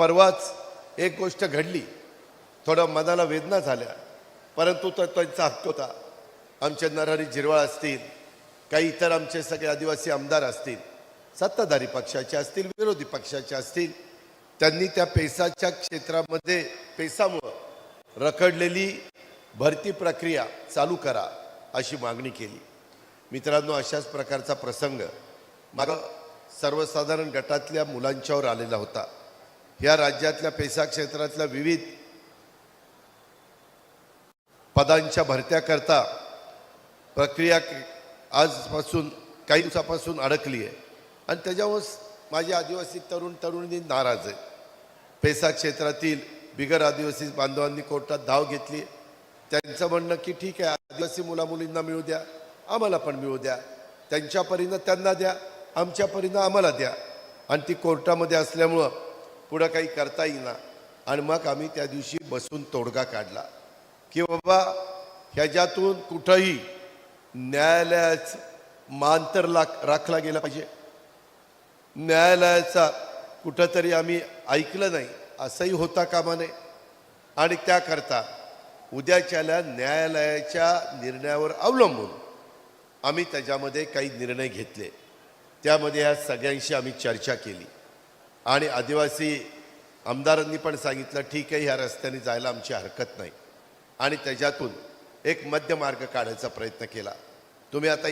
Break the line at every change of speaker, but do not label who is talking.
परवाच एक गोष्ट घडली. थोडं मनाला वेदना झाल्या. परंतु तो त्यांचा हक्क होता. आमचे नरहरी जिरवाळ असतील काही इतर आमचे सगळे आदिवासी आमदार असतील सत्ताधारी पक्षाचे असतील विरोधी पक्षाचे असतील त्यांनी त्या पेसाच्या क्षेत्रामध्ये पेसामुळं रखडलेली भरती प्रक्रिया चालू करा अशी मागणी केली. मित्रांनो अशाच प्रकारचा प्रसंग मग सर्वसाधारण गटातल्या मुलांच्यावर आलेला होता. या राज्यातल्या पेसा क्षेत्रातल्या विविध पदांच्या भरत्याकरता प्रक्रिया आजपासून काही दिवसापासून अडकली आहे. आणि त्याच्यावर माझे आदिवासी तरुण तरुणी नाराज आहे. पेसा क्षेत्रातील बिगर आदिवासी बांधवांनी कोर्टात धाव घेतली. त्यांचं म्हणणं की ठीक आहे आदिवासी मुलामुलींना मिळू द्या आम्हाला पण मिळू द्या. त्यांच्या परीनं त्यांना द्या आमच्या परीनं आम्हाला द्या. आणि ती कोर्टामध्ये असल्यामुळं पुढं काही करता येईना. आणि मग आम्ही त्या दिवशी बसून तोडगा काढला. की बाबा ह्याच्यातून कुठंही न्यायालयाचं मान तर लाख राखला गेला पाहिजे. न्यायालयाचा कुठंतरी आम्ही ऐकलं नाही. असंही होता कामा नये. आणि त्याकरता उद्याच्याला न्यायालयाच्या निर्णयावर अवलंबून आम्ही त्याच्यामध्ये काही निर्णय घेतले. त्यामध्ये ह्या सगळ्यांशी आम्ही चर्चा केली. आणि आदिवासी आमदारांनी पण सांगितलं ठीक आहे ह्या रस्त्याने जायला आमची हरकत नाही. आणि त्याच्यातून एक मध्यमार्ग काढायचा प्रयत्न केला. तुम्ही आता